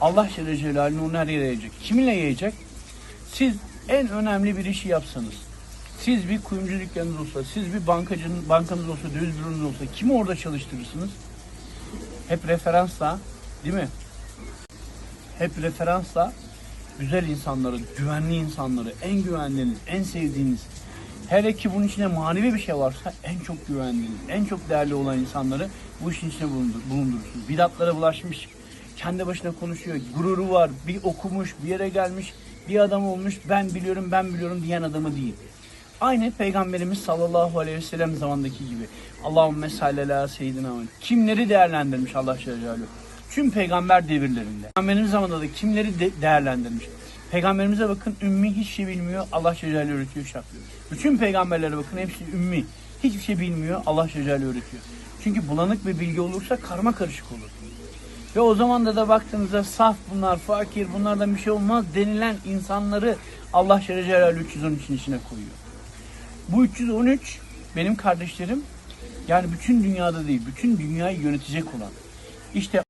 Allah Celle Celaluhu onu her yere yayacak. Kiminle yayacak? Siz en önemli bir işi yapsanız, siz bir kuyumcu dükkanınız olsa, siz bir bankacının bankanız olsa, döviz büronuz olsa kimi orada çalıştırırsınız? Hep referansla, değil mi? Hep referansla güzel insanları, güvenli insanları, en güvendiğiniz, en sevdiğiniz, hele ki bunun içinde manevi bir şey varsa en çok güvendiğiniz, en çok değerli olan insanları bu işin içine bulundur, bulundurursunuz. Bidatlara bulaşmış, kendi başına konuşuyor, gururu var, bir okumuş, bir yere gelmiş, bir adam olmuş, ben biliyorum, ben biliyorum diyen adamı değil. Aynı Peygamberimiz sallallahu aleyhi ve sellem zamandaki gibi. Allahümme salli ala seyyidina. Kimleri değerlendirmiş Allah Celle? Tüm peygamber devirlerinde. Peygamberimiz zamanında da kimleri de değerlendirmiş? Peygamberimize bakın ümmi hiçbir şey bilmiyor. Allah Celle öğretiyor, şaplıyor. Bütün peygamberlere bakın hepsi ümmi. Hiçbir şey bilmiyor. Allah Celle öğretiyor. Çünkü bulanık bir bilgi olursa karma karışık olur. Ve o zaman da da baktığınızda saf bunlar, fakir, bunlardan bir şey olmaz denilen insanları Allah Celle Celaluhu 313'ün içine koyuyor. Bu 313 benim kardeşlerim yani bütün dünyada değil, bütün dünyayı yönetecek olan. İşte